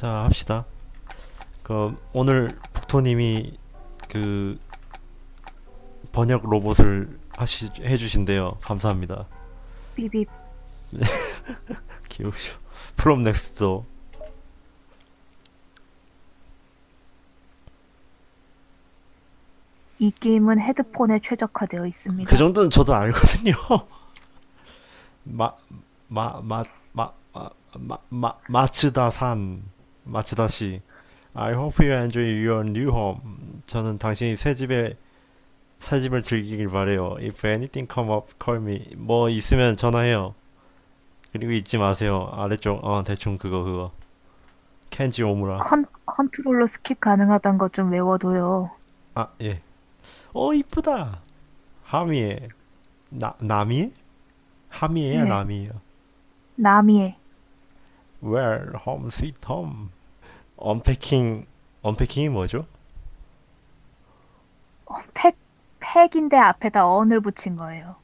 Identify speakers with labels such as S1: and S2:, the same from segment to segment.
S1: 자 합시다. 그 오늘 북토님이 그 번역 로봇을 하시 해주신대요. 감사합니다.
S2: 삐빕
S1: 기우쇼. 프롬 넥스트.
S2: 이 게임은 헤드폰에 최적화되어 있습니다.
S1: 그 정도는 저도 알거든요. 마 마 마 마 마마 마츠다산 마츠다시. I hope you enjoy your new home. 저는 당신이 새 집에 새 집을 즐기길 바래요. If anything come up, call me. 뭐 있으면 전화해요. 그리고 잊지 마세요. 아래쪽 어 대충 그거 그거. 켄지 오무라.
S2: 컨, 컨트롤러 스킵 가능하단 거좀 외워둬요.
S1: 아 예. 어 이쁘다. 하미에 나 나미에? 하미에야
S2: 네.
S1: 나미에요.
S2: 나미에
S1: Where home sweet home. 언패킹 언패킹이 뭐죠?
S2: 어, 팩 팩인데 앞에다 언을 붙인 거예요.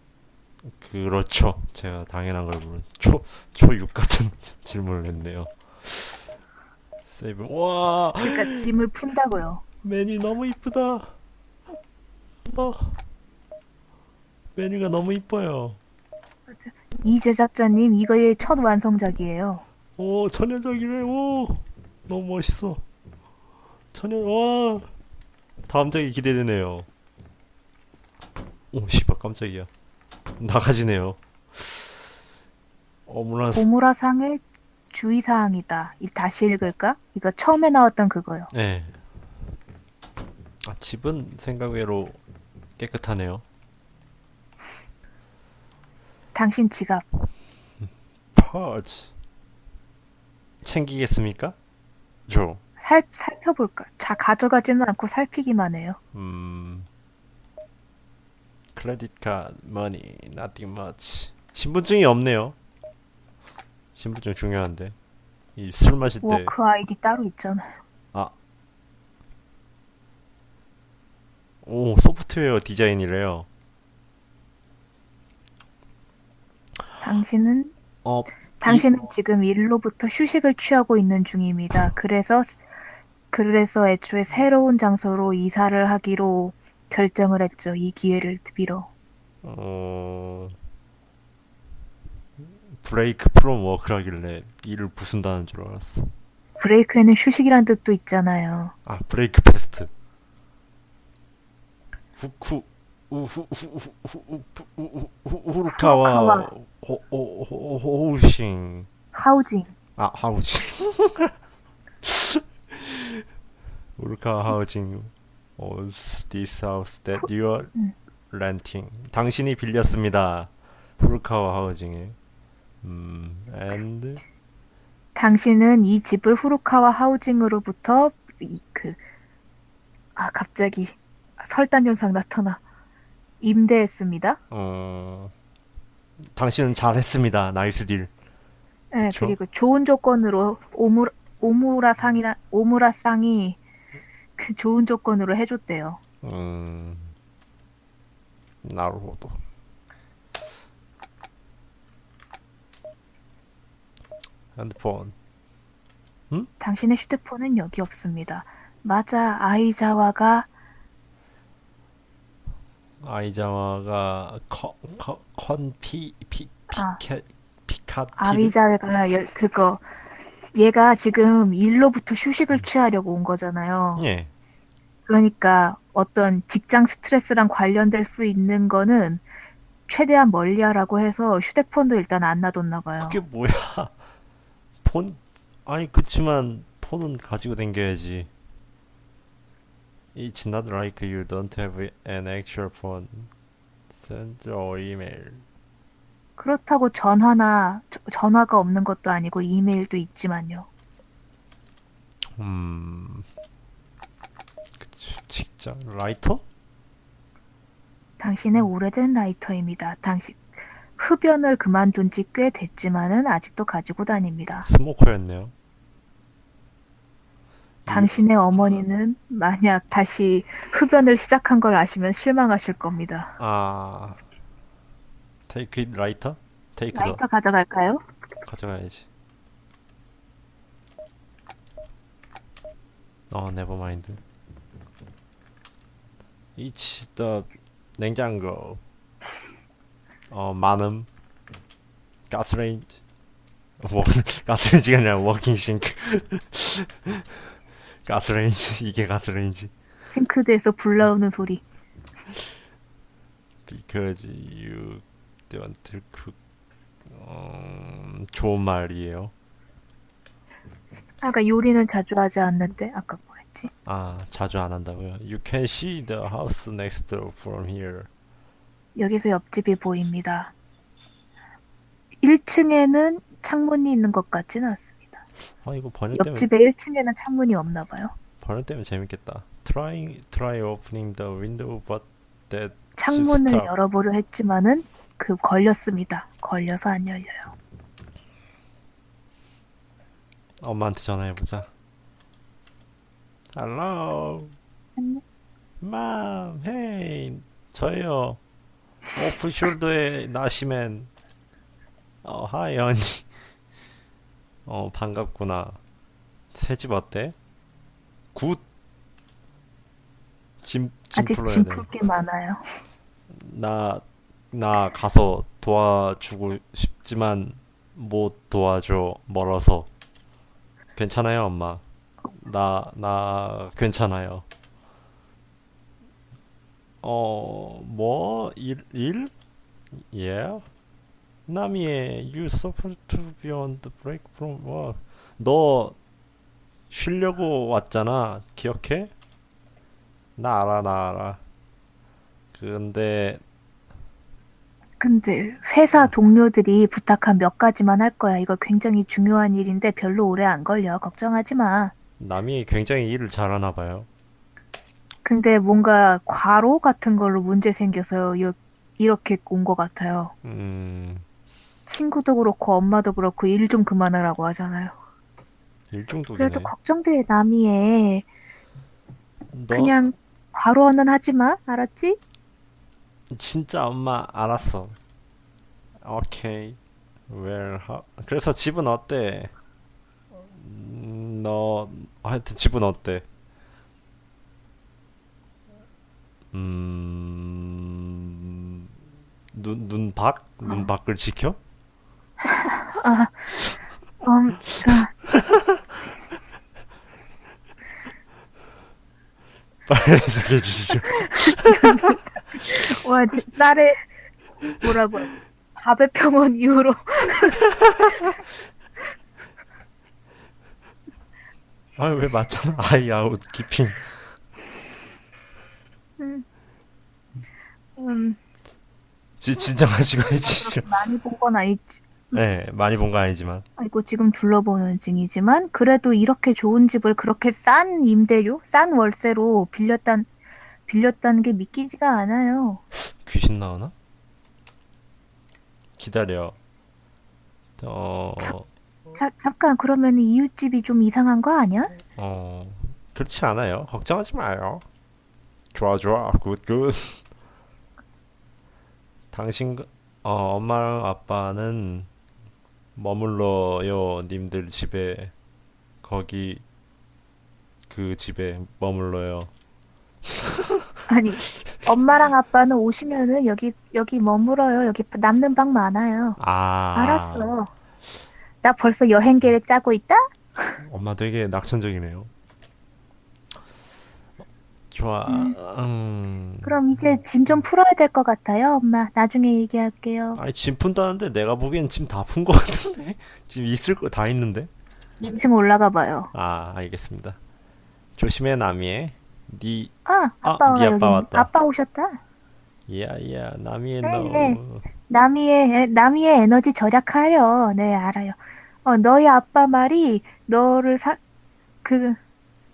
S1: 그렇죠. 제가 당연한 걸 물은 초 초육 같은 질문을 했네요. 세이브 와
S2: 그러니까 짐을 푼다고요.
S1: 메뉴 너무 이쁘다. 어. 메뉴가 너무 이뻐요.
S2: 이 제작자님 이거의 첫 완성작이에요.
S1: 오 천연적이네. 오 너무 멋있어. 천연 와 다음 작이 기대되네요. 오 씨발 깜짝이야. 나가지네요. 어머나
S2: 오무라상의 주의사항이다. 이 다시 읽을까? 이거 처음에 나왔던 그거요.
S1: 네. 아, 집은 생각 외로 깨끗하네요.
S2: 당신 지갑
S1: 퍼즈. 챙기겠습니까? 줘.
S2: 살, 살펴볼까? 자, 가져가지는 않고 살피기만 해요.
S1: 음. 크레딧 카드, 머니, nothing much. 신분증이 없네요. 신분증 중요한데. 이 술 마실 때
S2: 워크 아이디 따로 있잖아요.
S1: 오, 소프트웨어 디자인이래요.
S2: 당신은
S1: 어,
S2: 당신은 지금 일로부터 휴식을 취하고 있는 중입니다. 그래서 그래서 애초에 새로운 장소로 이사를 하기로 결정을 했죠. 이 기회를 빌어.
S1: 어 브레이크 프롬 워크라길래 일을 부순다는 줄 알았어.
S2: 브레이크에는 휴식이란 뜻도 있잖아요.
S1: 아 브레이크 패스트. 후쿠 아
S2: 음.
S1: 음
S2: 그, 아, 나타나. 임대했습니다.
S1: 어 당신은 잘했습니다 나이스 딜
S2: 네,
S1: 그쵸.
S2: 그리고 좋은 조건으로 오무, 오무라 상이라, 오무라 상이 그 좋은 조건으로 해줬대요.
S1: 음, 나루호도. 핸드폰.
S2: 당신의 휴대폰은 여기 없습니다. 맞아, 아이자와가
S1: 아이자와가 컨, 컨, 컨피, 피,
S2: 아.
S1: 피켓, 피카티드.
S2: 아이자가 열, 그거 얘가 지금 일로부터 휴식을 취하려고 온 거잖아요.
S1: 예.
S2: 그러니까 어떤 직장 스트레스랑 관련될 수 있는 거는 최대한 멀리하라고 해서 휴대폰도 일단 안 놔뒀나 봐요.
S1: 그게 뭐야? 폰, 아니, 그치만, 폰은 가지고 댕겨야지. It's not like you don't have an actual phone. Send or email.
S2: 그렇다고 전화나 저- 전화가 없는 것도 아니고 이메일도 있지만요.
S1: 음, 그치, 직장 라이터?
S2: 당신의 오래된 라이터입니다. 당신 흡연을 그만둔 지 꽤 됐지만은 아직도 가지고 다닙니다.
S1: 스모커였네요.
S2: 당신의 어머니는 만약 다시 흡연을 시작한 걸 아시면 실망하실 겁니다.
S1: 아, 테이크 잇 라이터? 테이크 더
S2: 라이터 가져갈까요?
S1: 가져가야지. 어 네버마인드 It's the 냉장고 어 많음 가스레인지 워 가스레인지가 아니라 워킹 싱크 가스레인지 이게 가스레인지
S2: 싱크대에서 불 나오는 소리.
S1: because you don't cook 음, 좋은 말이에요
S2: 아까 요리는 자주 하지 않는데 아까 뭐랬지?
S1: 아 자주 안 한다고요 You can see the house next door from here
S2: 여기서 옆집이 보입니다. 1층에는 창문이 있는 것 같진 않습니다.
S1: 아 이거 번역 때문에
S2: 옆집에 1층에는 창문이 없나 봐요.
S1: 번역 때문에 재밌겠다 Try try opening the window but that
S2: 창문을
S1: stop.
S2: 열어보려 했지만은 그 걸렸습니다. 걸려서 안 열려요.
S1: 엄마한테 전화해 보자. Hello,
S2: 안녕.
S1: mom, hey, 저예요. 오프숄더의 나시맨. 어, 하이 언니. 어, 반갑구나. 새 집 어때? 굿. 짐, 짐
S2: 아직
S1: 풀어야
S2: 짐
S1: 돼.
S2: 풀 게 많아요.
S1: 나, 나 가서 도와주고 싶지만 못 도와줘. 멀어서. 괜찮아요, 엄마. 나, 나, 괜찮아요. 어, 뭐, 일, 일? Yeah? 나미에, you suffer to be on the break from work. 너, 쉬려고 왔잖아. 기억해? 나 알아, 나 알아. 근데,
S2: 근데 회사 동료들이 부탁한 몇 가지만 할 거야. 이거 굉장히 중요한 일인데 별로 오래 안 걸려. 걱정하지 마.
S1: 남이 굉장히 일을 잘하나 봐요.
S2: 근데 뭔가 과로 같은 걸로 문제 생겨서 요- 이렇게 온 것 같아요.
S1: 음,
S2: 친구도 그렇고 엄마도 그렇고 일 좀 그만하라고 하잖아요.
S1: 일중독이네.
S2: 그래도 걱정돼 남이에
S1: 너
S2: 그냥 과로는 하지 마. 알았지?
S1: 진짜 엄마 알았어. 오케이. Well, how- 그래서 집은 어때? 음, 너 하여튼 집은 어때? 음, 눈 눈 밖 눈 밖을 지켜?
S2: 음, 아,
S1: 빨리 해석해 주시죠.
S2: 와 쌀에 뭐라고? 밥의 평온 이후로
S1: 아왜 맞잖아. 아이 아웃 키핑.
S2: 음,
S1: 지, 진정하시고 해주시죠.
S2: 많이 본 건 아니지.
S1: 네, 많이 본거 아니지만.
S2: 아이고 지금 둘러보는 중이지만 그래도 이렇게 좋은 집을 그렇게 싼 임대료, 싼 월세로 빌렸단 빌렸다는 게 믿기지가 않아요.
S1: 귀신 나오나? 기다려. 어,
S2: 자, 잠깐 그러면 이웃집이 좀 이상한 거 아니야?
S1: 어, 그렇지 않아요. 걱정하지 마요. 좋아, 좋아. 굿, 굿. 당신, 어, 엄마랑 아빠는 머물러요. 님들 집에. 거기, 그 집에 머물러요.
S2: 아니 엄마랑 아빠는 오시면은 여기 여기 머물어요. 여기 남는 방 많아요.
S1: 아,
S2: 알았어. 나 벌써 여행 계획 짜고 있다?
S1: 엄마 되게 낙천적이네요. 좋아. 음.
S2: 그럼 이제 짐 좀 풀어야 될 것 같아요, 엄마. 나중에 얘기할게요.
S1: 아니 짐 푼다는데 내가 보기엔 짐 다푼거 같은데 짐 있을 거 다 있는데
S2: 2층 올라가 봐요.
S1: 아 알겠습니다 조심해 나미에 니
S2: 아,
S1: 아,
S2: 아빠가
S1: 네
S2: 여기
S1: 아빠 왔다.
S2: 아빠 오셨다.
S1: 야야 나미에
S2: 네,
S1: 너
S2: 네. 나미의 나미의 에너지 절약하여. 네, 알아요. 어, 너희 아빠 말이 너를 사 그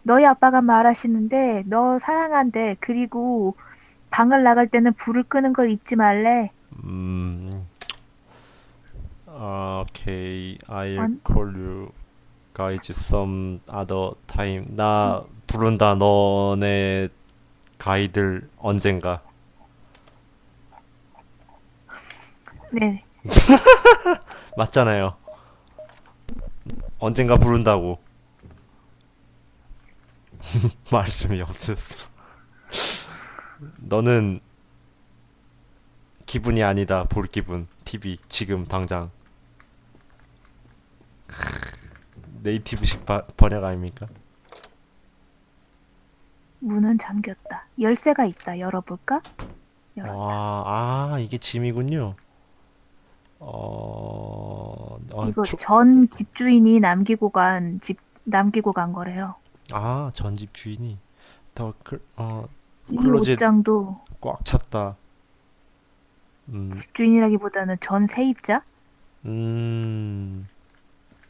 S2: 너희 아빠가 말하시는데 너 사랑한대. 그리고 방을 나갈 때는 불을 끄는 걸 잊지 말래.
S1: 음 오케이 I'll
S2: 아니.
S1: call you guys some other time 나 부른다 너네 가이들 언젠가
S2: 네.
S1: 맞잖아요 언젠가 부른다고 말씀이 없었어. 너는 기분이 아니다. 볼 기분. TV 지금 당장. 네이티브식 바, 번역 아닙니까?
S2: 문은 잠겼다. 열쇠가 있다. 열어볼까? 열었다.
S1: 아, 아 이게 짐이군요. 어, 어
S2: 이거
S1: 초-
S2: 전 집주인이 남기고 간 집 남기고 간 거래요.
S1: 아 전집 주인이 더 그, 어,
S2: 이
S1: 클로젯.
S2: 옷장도
S1: 꽉 찼다. 음,
S2: 집주인이라기보다는 전 세입자
S1: 음,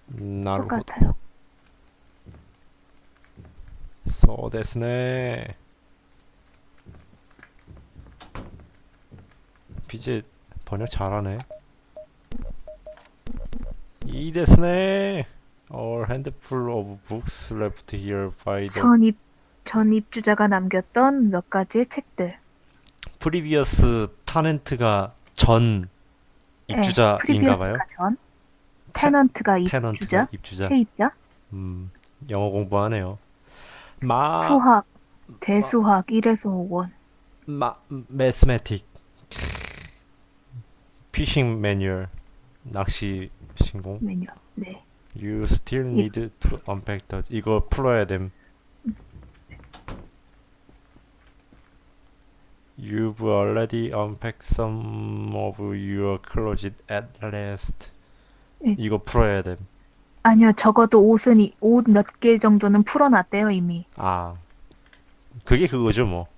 S1: 나루호.
S2: 똑같아요.
S1: 소 데스네. 비제 번역 잘하네. 이 데스네. Our handful of books left here by the
S2: 전입 전 입주자가 남겼던 몇 가지의 책들.
S1: previous tenant가 전
S2: 네,
S1: 입주자인가 봐요.
S2: 프리비어스가 전 테넌트가
S1: 테넌트가
S2: 입주자
S1: 입주자.
S2: 세입자
S1: 음, 영어 공부하네요. 마
S2: 수학 대수학 1에서 5원
S1: 마 매스매틱 피싱 매뉴얼 낚시 신공
S2: 메뉴. 네.
S1: You still
S2: 이-
S1: need to unpack the 이거 풀어야 됨 You've already unpacked some of your clothes at last
S2: 예.
S1: 이거 풀어야 됨
S2: 아니요, 적어도 옷은 옷 몇 개 정도는 풀어놨대요 이미.
S1: 아, 그게 그거죠 뭐.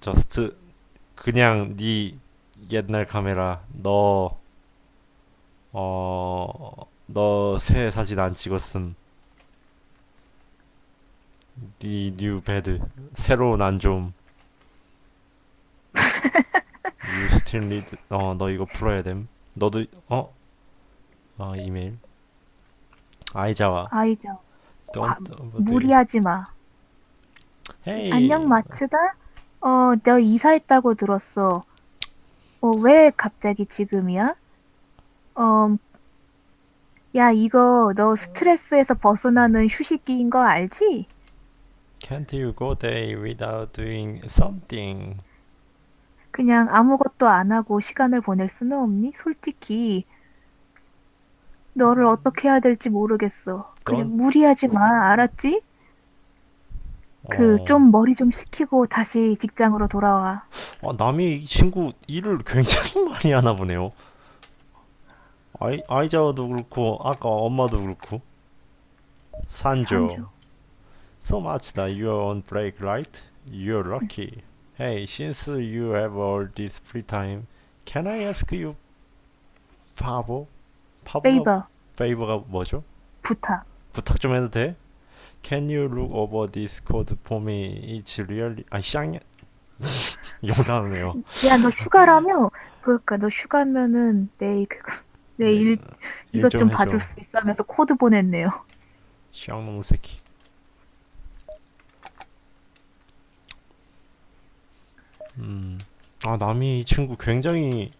S1: 저스트 그냥 네 옛날 카메라 너 어, 너 새 사진 안 찍었음. 네뉴 베드 새로운 안좀. You still need 어, 너 이거 풀어야 됨. 너도 어? 아, 이메일. 아이자와.
S2: 과-
S1: Don't
S2: 무리하지 마.
S1: 헤이.
S2: 안녕 마츠다. 어, 너 이사했다고 들었어. 어, 왜 갑자기 지금이야? 어, 야, 이거 너 스트레스에서 벗어나는 휴식기인 거 알지?
S1: Can't you go day without doing something?
S2: 그냥 아무것도 안 하고 시간을 보낼 수는 없니? 솔직히 너를 어떻게 해야 될지 모르겠어. 그냥
S1: 넌-
S2: 무리하지 마, 알았지? 그
S1: 어.
S2: 좀 머리 좀 식히고 다시 직장으로 돌아와.
S1: 아, 남이 이 친구 일을 굉장히 많이 하나 보네요. 아이 아이자도 그렇고 아까 엄마도 그렇고 산조.
S2: 산조.
S1: So much that you're on break, right? You're lucky. Hey, since you have all this free time, can I ask you favor? favor? favor가 뭐죠?
S2: 부탁.
S1: 부탁 좀 해도 돼? Can you look over this code for me? It's really 아 쌍년 용담하네요.
S2: 야, 너 휴가라며? 그러니까 너 휴가면은 내일 그거 내일 이것 좀 봐줄 수 있어 하면서 코드 보냈네요.
S1: 쌍놈 새끼. 음. 아 남이 이 친구 굉장히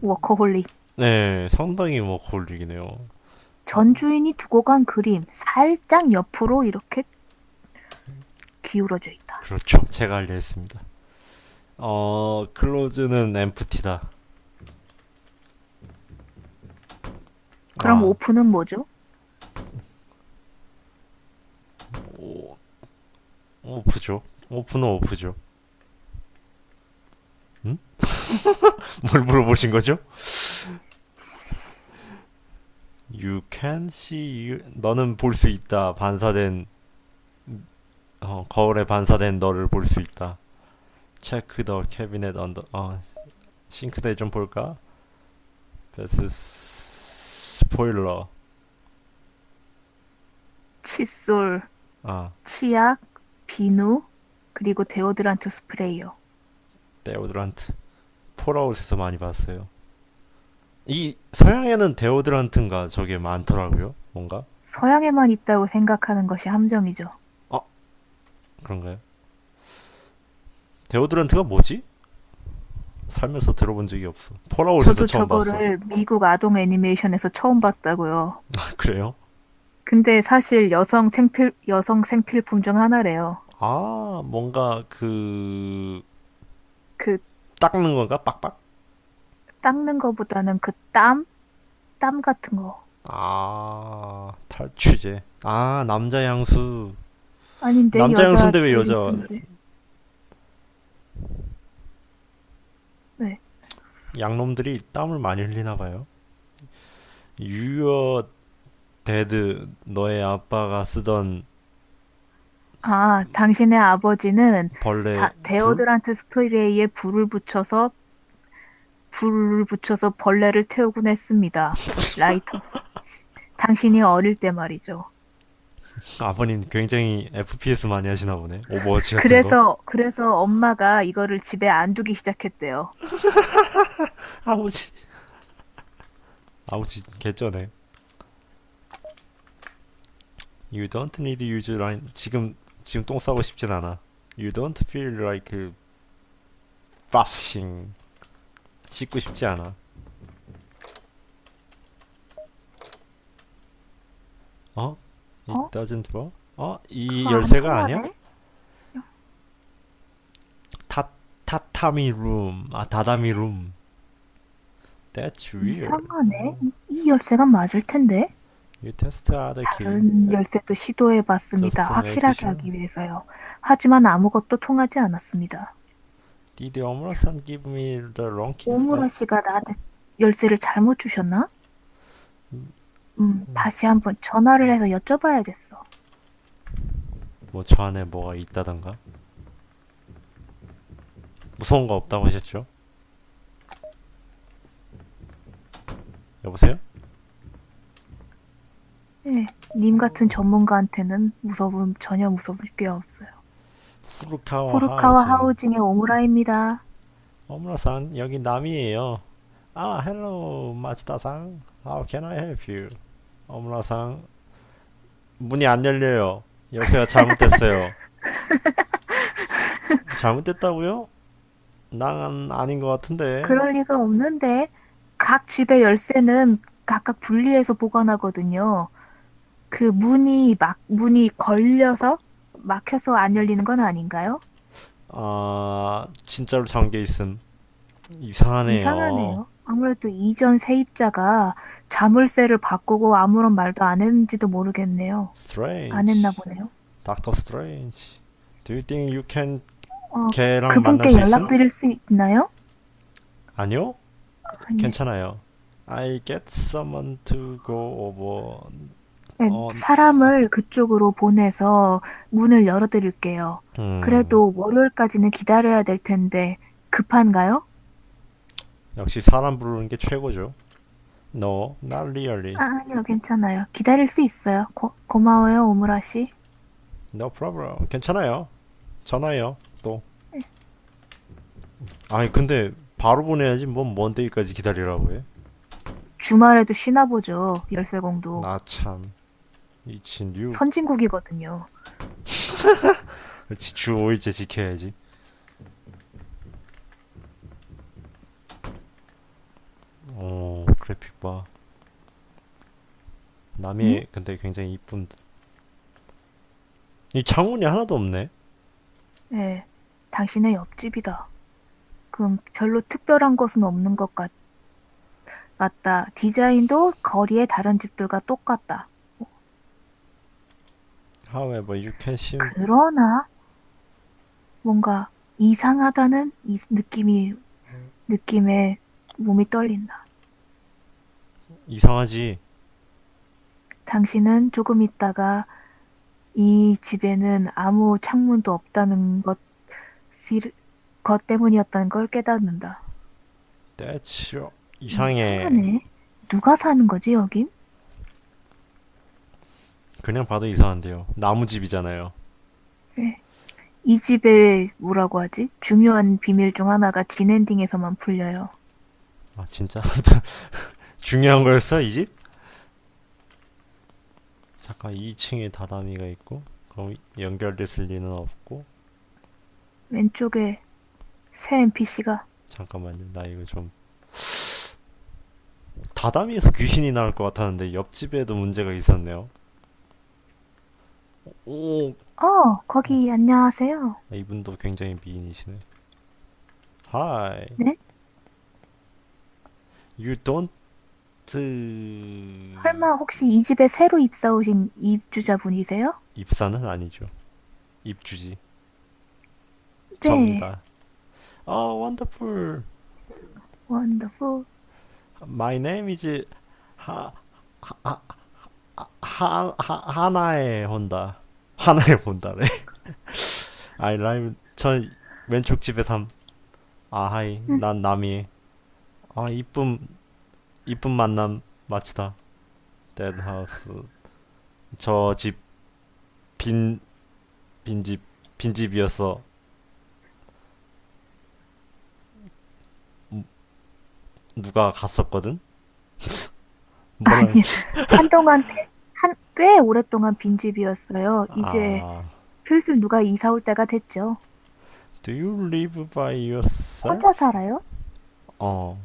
S2: 워커홀릭.
S1: 네 상당히 뭐 홀릭이네요.
S2: 전 주인이 두고 간 그림 살짝 옆으로 이렇게 기울어져 있다.
S1: 그렇죠. 제가 알려했습니다. 어 클로즈는 엠프티다.
S2: 그럼
S1: 아,
S2: 오픈은 뭐죠?
S1: 오, 오프죠. 오프는 오프죠. 응? 뭘 물어보신 거죠? You can see you, 너는 볼 수 있다. 반사된 어, 거울에 반사된 너를 볼 수 있다. 체크 더 캐비넷 언더 어, 싱크대 좀 볼까? 베스 스포일러.
S2: 칫솔,
S1: 아,
S2: 치약, 비누, 그리고 데오드란트 스프레이요.
S1: 데오드란트 폴아웃에서 많이 봤어요. 이 서양에는 데오드란트인가 저게 많더라고요. 뭔가
S2: 서양에만 있다고 생각하는 것이 함정이죠.
S1: 그런가요? 데오드란트가 뭐지? 살면서 들어본 적이 없어. 폴아웃에서
S2: 저도
S1: 처음 봤어.
S2: 저거를 미국 아동 애니메이션에서 처음 봤다고요.
S1: 아, 그래요?
S2: 근데 사실 여성 생필 여성 생필품 중 하나래요.
S1: 아, 뭔가 그
S2: 그
S1: 닦는 건가? 빡빡?
S2: 닦는 거보다는 그 땀? 땀 같은 거.
S1: 아, 탈취제. 아, 남자 향수.
S2: 아닌데
S1: 남자
S2: 여자
S1: 향수인데 왜 여자?
S2: 있는데.
S1: 양놈들이 땀을 많이 흘리나 봐요. 유어 데드 너의 아빠가 쓰던
S2: 아, 당신의 아버지는
S1: 벌레
S2: 다,
S1: 불?
S2: 데오드란트 스프레이에 불을 붙여서 불을 붙여서 벌레를 태우곤 했습니다. 라이터. 당신이 어릴 때 말이죠.
S1: 아버님 굉장히 FPS 많이 하시나 보네. 오버워치 같은 거.
S2: 그래서 그래서 엄마가 이거를 집에 안 두기 시작했대요.
S1: 아버지. 아버지 개쩌네. You don't need to use line. 지금 지금 똥 싸고 싶진 않아. You don't feel like fussing. 씻고 싶지 않아. 어? It
S2: 어?
S1: doesn't work? 어? 이
S2: 그거 안
S1: 열쇠가 아니야?
S2: 통하네?
S1: 타 타타미 룸. 아 다다미 룸. That's weird.
S2: 이상하네. 이, 이 열쇠가 맞을 텐데.
S1: You test other key.
S2: 다른 열쇠도 시도해 봤습니다.
S1: Just to make
S2: 확실하게
S1: sure.
S2: 하기 위해서요. 하지만 아무것도 통하지 않았습니다.
S1: Did Omura-san give me the wrong key?
S2: 오무라 씨가 나한테 열쇠를 잘못 주셨나? 음, 다시 한번 전화를 해서 여쭤봐야겠어.
S1: 뭐 저 안에 뭐가 있다던가? 무서운 거 없다고 하셨죠? 여보세요?
S2: 네, 님 같은 전문가한테는 무서움 전혀 무서울 게 없어요.
S1: 후루카와,
S2: 포르카와
S1: 하우징.
S2: 하우징의 오무라입니다.
S1: 오무라-산 여기 남이에요. 아, hello, 마치다-상. How can I help you? 오무라-상 문이 안 열려요. 열쇠가 잘못됐어요. 잘못됐다고요? 난 아닌 것 같은데.
S2: 그럴 리가 없는데 각 집의 열쇠는 각각 분리해서 보관하거든요. 그 문이 막 문이 걸려서 막혀서 안 열리는 건 아닌가요?
S1: 아, 진짜로 잠겨 있음. 이상하네요.
S2: 이상하네요. 아무래도 이전 세입자가 자물쇠를 바꾸고 아무런 말도 안 했는지도 모르겠네요.
S1: Strange.
S2: 안 했나 보네요.
S1: Doctor Strange. Do you think you can
S2: 어,
S1: 걔랑 만날
S2: 그분께
S1: 수 있음?
S2: 연락드릴 수 있나요?
S1: 아니요.
S2: 아니,
S1: 괜찮아요. I'll get someone to go over.
S2: 네,
S1: 어,
S2: 사람을 그쪽으로 보내서 문을 열어드릴게요.
S1: 음,
S2: 그래도 월요일까지는 기다려야 될 텐데 급한가요?
S1: 역시 사람 부르는 게 최고죠. No, not really.
S2: 아, 아니요, 괜찮아요. 기다릴 수 있어요. 고, 고마워요, 오무라 씨.
S1: No problem. 괜찮아요. 전화해요. 또. 아니 근데 바로 보내야지 뭔 먼데이까지 기다리라고 해.
S2: 주말에도 쉬나 보죠, 열쇠공도.
S1: 나 참. 미친 뉴.
S2: 선진국이거든요.
S1: 그렇지 주 5일째 지켜야지. 오 그래픽 봐. 남이 근데 굉장히 이쁜. 듯. 이 창문이 하나도 없네.
S2: 네, 당신의 옆집이다. 그럼 별로 특별한 것은 없는 것 같, 같다. 디자인도 거리의 다른 집들과 똑같다.
S1: However, you can see.
S2: 그러나 뭔가 이상하다는 이 느낌이 느낌에 몸이 떨린다.
S1: 이상하지.
S2: 당신은 조금 있다가 이 집에는 아무 창문도 없다는 것, 것 때문이었다는 걸 깨닫는다.
S1: Your- 이상해.
S2: 이상하네. 누가 사는 거지 여긴?
S1: 그냥 봐도 이상한데요. 나무집이잖아요.
S2: 이 집의 뭐라고 하지? 중요한 비밀 중 하나가 진엔딩에서만 풀려요.
S1: 아 진짜 중요한 거였어 이 집? 잠깐 2층에 다다미가 있고 그럼 연결됐을 리는 없고
S2: 왼쪽에 새 NPC가
S1: 잠깐만요. 나 이거 좀 다다미에서 귀신이 나올 것 같았는데 옆집에도 문제가 있었네요. 오,
S2: 어, 거기 안녕하세요.
S1: 이분도 굉장히 미인이시네. Hi.
S2: 네?
S1: You don't.
S2: 설마 혹시 이 집에 새로 입사 오신 입주자분이세요?
S1: 입사는 아니죠. 입주지.
S2: 네.
S1: 접니다. 어, wonderful.
S2: 원더풀.
S1: My name is 하, 하, 하, 하, 하, 하나의 혼다. 하나의 혼다래. I live 전 왼쪽 집에 삼. 아, 하이. 난 남이. 아, 이쁨 이쁨 만남 마치다. House. 저집 빈 빈집 빈집이었어. 음, 누가 갔었거든? 뭐라
S2: 아니, 한동안 꽤- 한, 꽤 오랫동안 빈집이었어요. 이제
S1: 아,
S2: 슬슬 누가 이사 올 때가 됐죠.
S1: Do you live by yourself?
S2: 혼자 살아요?
S1: 어.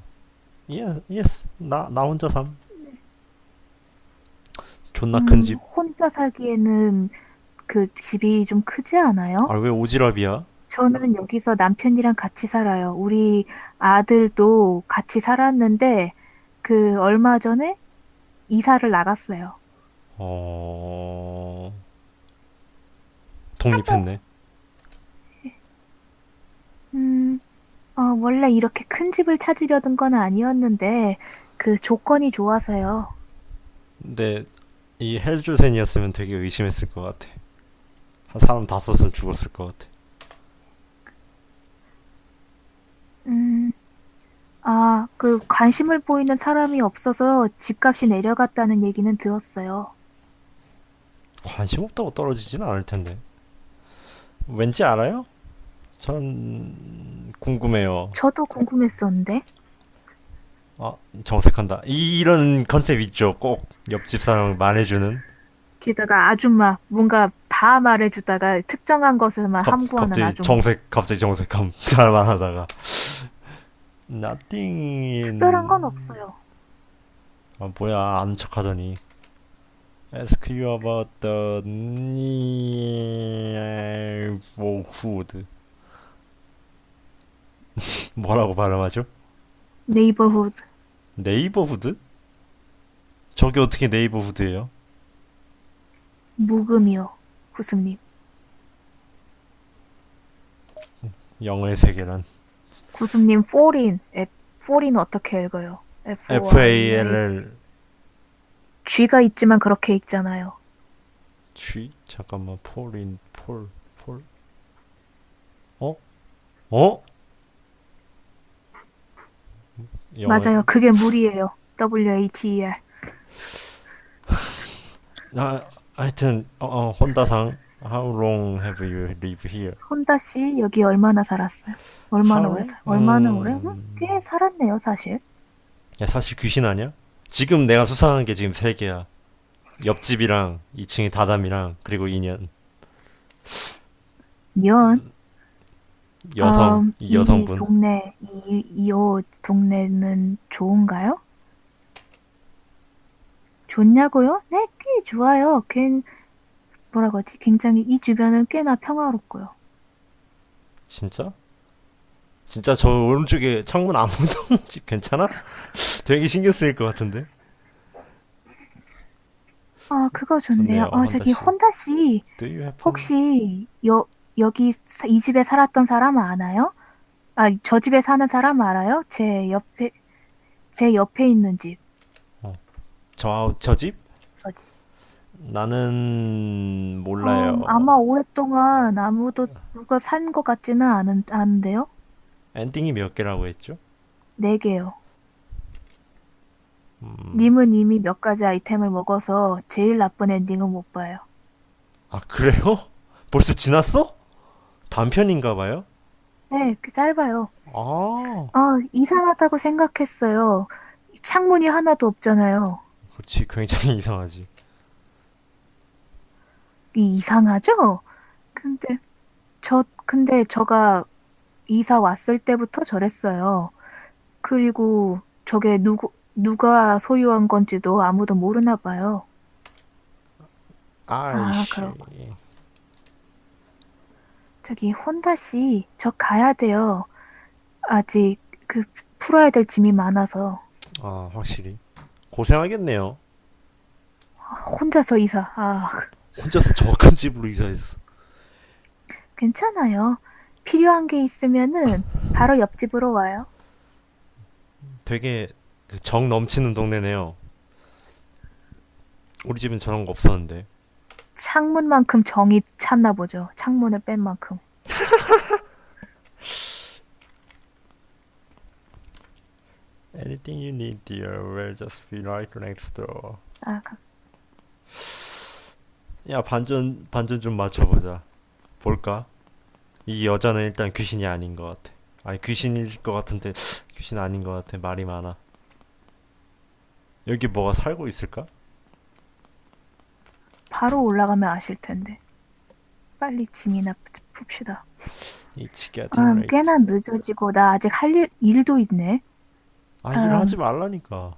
S1: Yes, yes. 나, 나 혼자 삼. 존나 큰
S2: 음,
S1: 집.
S2: 혼자 살기에는 그 집이 좀 크지 않아요?
S1: 아, 왜 오지랖이야?
S2: 저는 여기서 남편이랑 같이 살아요. 우리 아들도 같이 살았는데 그 얼마 전에 이사를 나갔어요.
S1: 어. 독립했네.
S2: 음, 어, 원래 이렇게 큰 집을 찾으려던 건 아니었는데 그 조건이 좋아서요.
S1: 근데 이 헬조센이었으면 되게 의심했을 것 같아. 한 사람 다섯은 죽었을 것 같아.
S2: 음, 아, 그 관심을 보이는 사람이 없어서 집값이 내려갔다는 얘기는 들었어요.
S1: 관심 없다고 떨어지지는 않을 텐데. 왠지 알아요? 전 궁금해요.
S2: 저도 궁금했었는데.
S1: 아, 정색한다. 이, 이런 컨셉 있죠. 꼭 옆집 사람을 말해주는.
S2: 게다가 아줌마 뭔가 다 말해주다가 특정한 것을만
S1: 갑,
S2: 함구하는
S1: 갑자기
S2: 아줌마.
S1: 정색, 갑자기 정색함. 잘 말하다가. Nothing in...
S2: 특별한 건 없어요.
S1: 아, 뭐야, 아는 척 하더니. Ask you about the neighborhood. 뭐라고 발음하죠?
S2: 네이버후드.
S1: 네이버후드? 저게 어떻게 네이버후드예요?
S2: 묵음이요. 구스님.
S1: 영어의 세계란.
S2: 구스님 포린. 에, 포린 어떻게 읽어요?
S1: F-A-L-L
S2: G가 있지만 그렇게 읽잖아요.
S1: G? 잠깐만, 폴인, 폴, 폴. 어? 어? 영어-
S2: 맞아요. 그게 물이에요. W-A-T-E-R.
S1: 아, 하여튼 어, 어, 혼다상 How long have you lived here?
S2: 혼다 씨 여기 얼마나 살았어요? 얼마나
S1: 하루?
S2: 오래 살? 얼마나
S1: 음.
S2: 오래? 음, 꽤 살았네요, 사실.
S1: 야, 사실 귀신 아니야? 지금 내가 수상한 게 지금 세 개야. 옆집이랑 2층에 다담이랑 그리고 인연
S2: 년
S1: 여성
S2: 음,
S1: 이 여성분
S2: 이 동네 이, 이호 동네는 좋은가요? 좋냐고요? 네, 꽤 좋아요. 괜 뭐라고 하지? 굉장히 이 주변은 꽤나 평화롭고요.
S1: 진짜? 진짜 저 오른쪽에 창문 아무도 없는 집 괜찮아? 되게 신경 쓰일 것 같은데
S2: 아, 그거 좋네요. 아, 저기
S1: 혼다 씨.
S2: 혼다 씨
S1: Do you have
S2: 혹시 여 여기 사- 이 집에 살았던 사람 알아요? 아, 저 집에 사는 사람 알아요? 제 옆에 제 옆에 있는 집.
S1: 저, 저 집?
S2: 저 집.
S1: 나는 몰라요.
S2: 음, 아마 오랫동안 아무도 누가 산 것 같지는 않은, 않은데요?
S1: 엔딩이 몇 개라고 했죠?
S2: 네 개요.
S1: 음,
S2: 님은 이미 몇 가지 아이템을 먹어서 제일 나쁜 엔딩은 못 봐요.
S1: 아 그래요? 벌써 지났어? 단편인가 봐요?
S2: 네, 그 짧아요.
S1: 아,
S2: 아, 이상하다고 생각했어요. 창문이 하나도 없잖아요.
S1: 그렇지. 굉장히 이상하지.
S2: 이 이상하죠? 근데 저 근데 저가 이사 왔을 때부터 저랬어요. 그리고 저게 누구 누가 소유한 건지도 아무도 모르나 봐요.
S1: 아이씨.
S2: 그럼. 저기 혼다 씨, 저 가야 돼요. 아직 그 풀어야 될 짐이 많아서
S1: 아, 확실히. 고생하겠네요.
S2: 혼자서 이사. 아,
S1: 혼자서 저 큰 집으로 이사했어.
S2: 괜찮아요. 필요한 게 있으면은 바로 옆집으로 와요.
S1: 되게 그정 넘치는 동네네요. 우리 집은 저런 거 없었는데.
S2: 창문만큼 정이 찼나 보죠. 창문을 뺀 만큼.
S1: Anything you need, dear, we'll just be right next door.
S2: 아, 가-
S1: 야, 반전, 반전 좀 맞춰보자. 볼까? 이 여자는 일단 귀신이 아닌 것 같아. 아니, 귀신일 것 같은데, 귀신 아닌 것 같아. 말이 많아. 여기 뭐가 살고 있을까?
S2: 바로 올라가면 아실 텐데. 빨리 짐이나 푸- 풉시다.
S1: It's getting
S2: 아. 꽤나 늦어지고 나 아직 할 일, 일도 있네.
S1: 아,
S2: 음.
S1: 일하지 말라니까.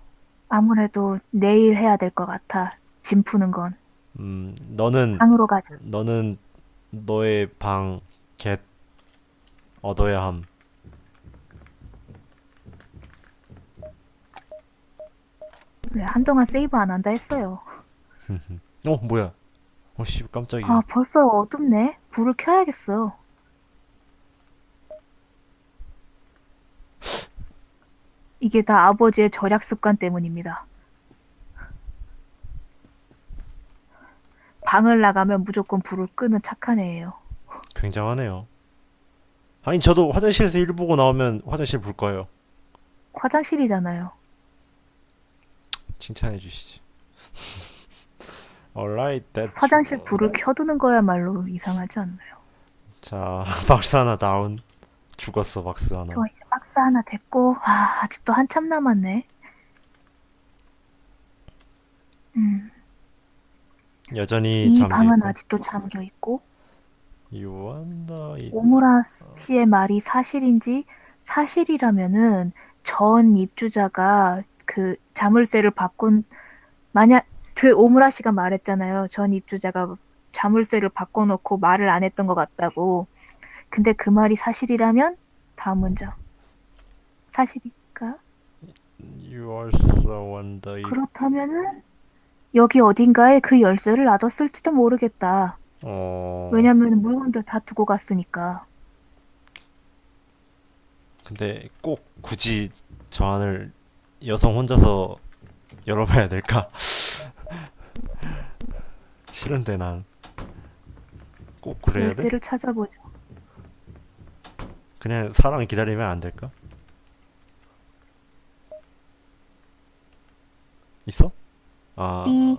S2: 아무래도 내일 해야 될 것 같아. 짐 푸는 건.
S1: 음, 너는,
S2: 방으로 가자.
S1: 너는 너의 방, 겟, 얻어야 함.
S2: 그래, 한동안 세이브 안 한다 했어요.
S1: 어, 뭐야? 어, 씨, 깜짝이야.
S2: 아, 벌써 어둡네. 불을 켜야겠어. 이게 다 아버지의 절약 습관 때문입니다. 방을 나가면 무조건 불을 끄는 착한 애예요.
S1: 굉장하네요. 아니, 저도 화장실에서 일 보고 나오면 화장실 불 거예요.
S2: 화장실이잖아요.
S1: 칭찬해 주시지. Alright, that's
S2: 화장실 불을 켜두는 거야말로 이상하지 않나요?
S1: 자, 박스 하나 다운. 죽었어, 박스 하나.
S2: 저 이제 박스 하나 됐고, 아, 아직도 한참 남았네. 음,
S1: 여전히
S2: 이
S1: 잠겨
S2: 방은
S1: 있고.
S2: 아직도 잠겨 있고,
S1: it.
S2: 오무라 씨의 말이 사실인지 사실이라면은 전 입주자가 그 자물쇠를 바꾼 만약 그 오무라 씨가 말했잖아요. 전 입주자가 자물쇠를 바꿔놓고 말을 안 했던 것 같다고. 근데 그 말이 사실이라면 다음 문장 사실일까?
S1: You also wonder.
S2: 그렇다면은 여기 어딘가에 그 열쇠를 놔뒀을지도 모르겠다.
S1: 어.
S2: 왜냐면 물건들 다 두고 갔으니까.
S1: 근데 꼭 굳이 저 안을 여성 혼자서 열어봐야 될까? 싫은데 난. 꼭 그래야 돼?
S2: 열쇠를 찾아보죠.
S1: 그냥 사람 기다리면 안 될까? 있어? 아,
S2: 삐.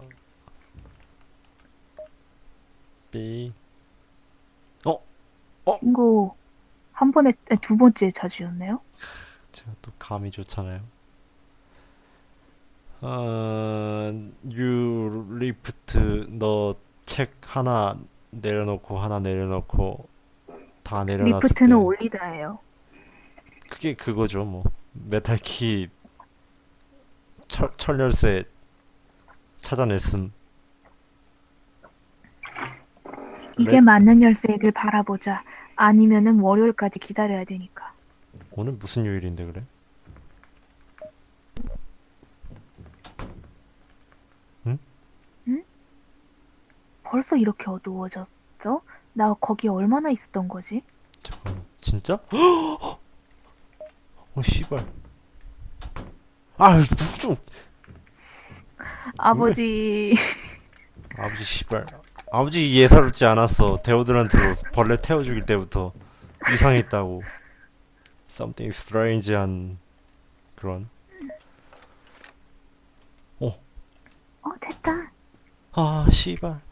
S1: 삐.
S2: 빙고 한 번에 아니, 두 번째 자주였네요.
S1: 제가 또 감이 좋잖아요. 어, 유 리프트 너 책 하나 내려놓고 하나 내려놓고 다 내려놨을 때
S2: 리프트는 올리다예요.
S1: 그게 그거죠 뭐 메탈키 철, 철열쇠 찾아냈음
S2: 이게
S1: 레-
S2: 맞는 열쇠이길 바라보자. 아니면은 월요일까지 기다려야 되니까.
S1: 오늘 무슨 요일인데 그래?
S2: 벌써 이렇게 어두워졌어? 나 거기 얼마나 있었던 거지?
S1: 잠깐 진짜? 어 씨발. 아유 무좀.
S2: 아버지.
S1: 아버지 씨발. 아버지 예사롭지 않았어. 데오드란트로 벌레 태워 죽일 때부터. 이상했다고. Something strange한 그런.
S2: 어 됐다.
S1: 아 씨발